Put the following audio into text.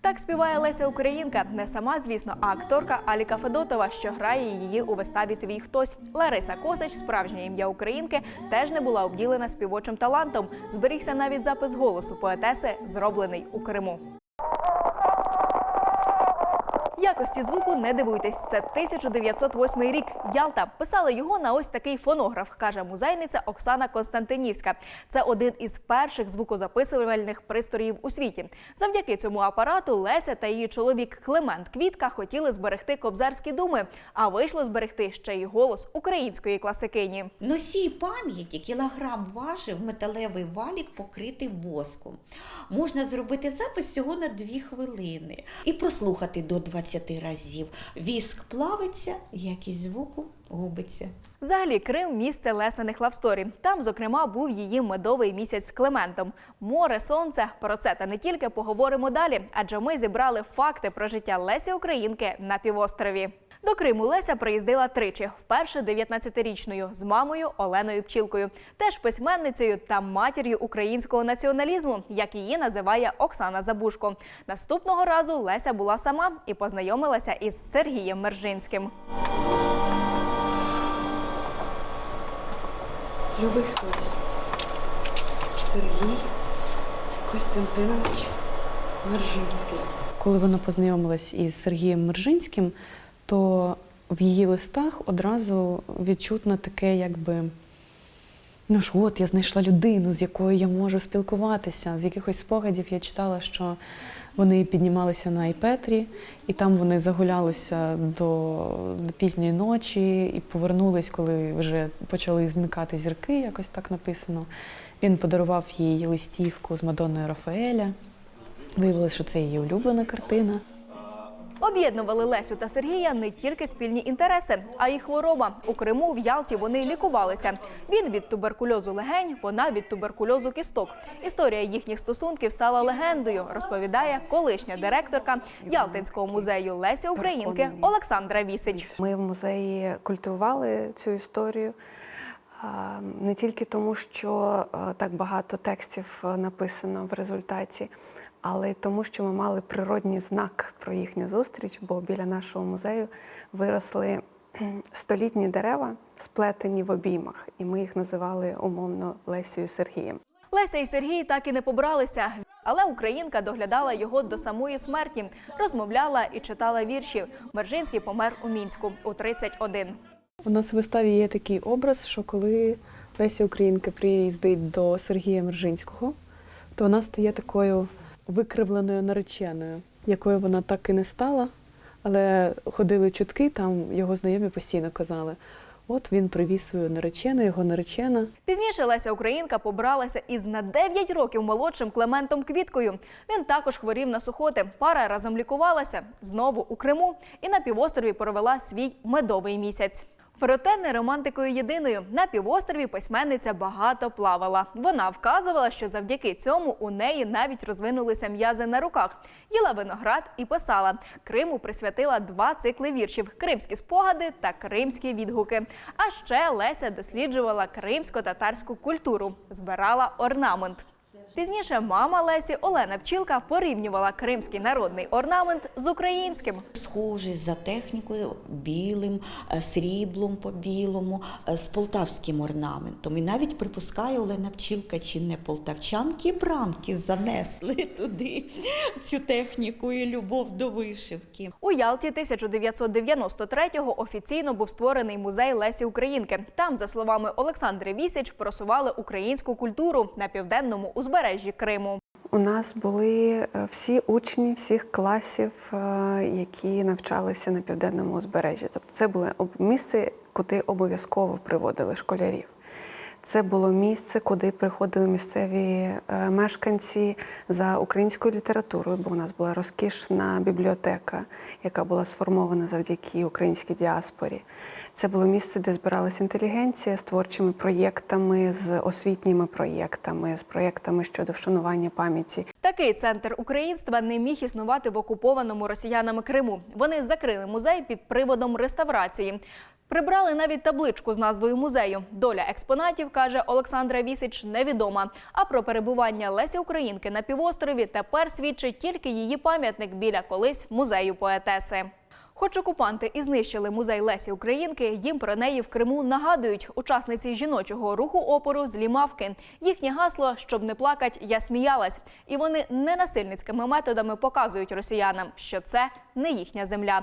Так співає Леся Українка, не сама, звісно, а акторка Аліка Федотова, що грає її у виставі Твій хтось. Лариса Косач, справжнє ім'я українки, теж не була обділена співочим талантом. Зберігся навіть запис голосу поетеси, зроблений у Криму. Якості звуку не дивуйтесь. Це 1908 рік. Ялта писали його на ось такий фонограф, каже музейниця Оксана Константинівська. Це один із перших звукозаписувальних пристроїв у світі. Завдяки цьому апарату Леся та її чоловік Климент Квітка хотіли зберегти кобзарські думи, а вийшло зберегти ще й голос української класикині. Носій пам'яті кілограм важив металевий валік, покритий воском. Можна зробити запис всього на 2 хвилини і прослухати до 20 разів. Віск плавиться, якість звуку губиться. Взагалі, Крим місце лесених лавсторі. Там, зокрема, був її медовий місяць з Клементом. Море, сонце. Про це та не тільки поговоримо далі, адже ми зібрали факти про життя Лесі Українки на півострові. До Криму Леся приїздила тричі. Вперше 19-річною з мамою Оленою Пчілкою, теж письменницею та матір'ю українського націоналізму, як її називає Оксана Забушко. Наступного разу Леся була сама і познайомилася із Сергієм Мержинським. Любий хтось. Сергій Костянтинович Мержинський. Коли вона познайомилась із Сергієм Мержинським, то в її листах одразу відчутно таке, якби. Ну ж, от я знайшла людину, з якою я можу спілкуватися. З якихось спогадів я читала, що вони піднімалися на Айпетрі, і там вони загулялися до, до пізньої ночі і повернулись, коли вже почали зникати зірки, якось так написано. Він подарував їй листівку з Мадонною Рафаеля. Виявилося, що це її улюблена картина. Об'єднували Лесю та Сергія не тільки спільні інтереси, а й хвороба. У Криму в Ялті вони лікувалися. Він від туберкульозу легень, вона від туберкульозу кісток. Історія їхніх стосунків стала легендою, розповідає колишня директорка Ялтинського музею Лесі Українки Олександра Вісич. Ми в музеї культивували цю історію не тільки тому, що так багато текстів написано в результаті, але й тому, що ми мали природній знак про їхню зустріч, бо біля нашого музею виросли столітні дерева, сплетені в обіймах, і ми їх називали умовно Лесею і Сергієм. Леся і Сергій так і не побралися. Але українка доглядала його до самої смерті, розмовляла і читала вірші. Мержинський помер у мінську у 31. У нас у виставі є такий образ, що коли Леся Українка приїздить до Сергія Мержинського, то вона стає такою викривленою нареченою, якою вона так і не стала. Але ходили чутки, там його знайомі постійно казали: от він привіз свою наречену, його наречена. Пізніше Леся Українка побралася із на 9 років молодшим Клементом Квіткою. Він також хворів на сухоти. Пара разом лікувалася знову у Криму і на півострові провела свій медовий місяць. Проте не романтикою єдиною на півострові письменниця багато плавала. Вона вказувала, що завдяки цьому у неї навіть розвинулися м'язи на руках. Їла виноград і писала. Криму присвятила два цикли віршів: кримські спогади та кримські відгуки. А ще Леся досліджувала кримсько-татарську культуру, збирала орнамент. Пізніше мама Лесі Олена Пчілка порівнювала кримський народний орнамент з українським. Схожий за технікою білим, е, сріблом по білому, е, з полтавським орнаментом. І навіть припускає Олена Пчілка, чи не полтавчанки бранки занесли туди цю техніку і любов до вишивки. У Ялті 1993-го офіційно був створений музей Лесі Українки. Там, за словами Олександри Вісіч, просували українську культуру на південному узбережжі Криму. У нас були е, всі учні всіх класів, е, які навчалися на південному узбережжі. Тобто це було об- місце, куди обов'язково приводили школярів. Це було місце, куди приходили місцеві е, мешканці за українською літературою, бо у нас була розкішна бібліотека, яка була сформована завдяки українській діаспорі. Це було місце, де збиралася інтелігенція з творчими проєктами, з освітніми проєктами, з проєктами щодо вшанування пам'яті Такий центр українства не міг існувати в окупованому росіянами Криму. Вони закрили музей під приводом реставрації. Прибрали навіть табличку з назвою музею. Доля експонатів, каже Олександра Вісич, невідома. А про перебування Лесі Українки на півострові тепер свідчить тільки її пам'ятник біля колись музею поетеси. Хоч окупанти і знищили музей Лесі Українки, їм про неї в Криму нагадують учасниці жіночого руху опору з Лімавки. Їхнє гасло Щоб не плакать, я сміялась. І вони ненасильницькими методами показують росіянам, що це не їхня земля.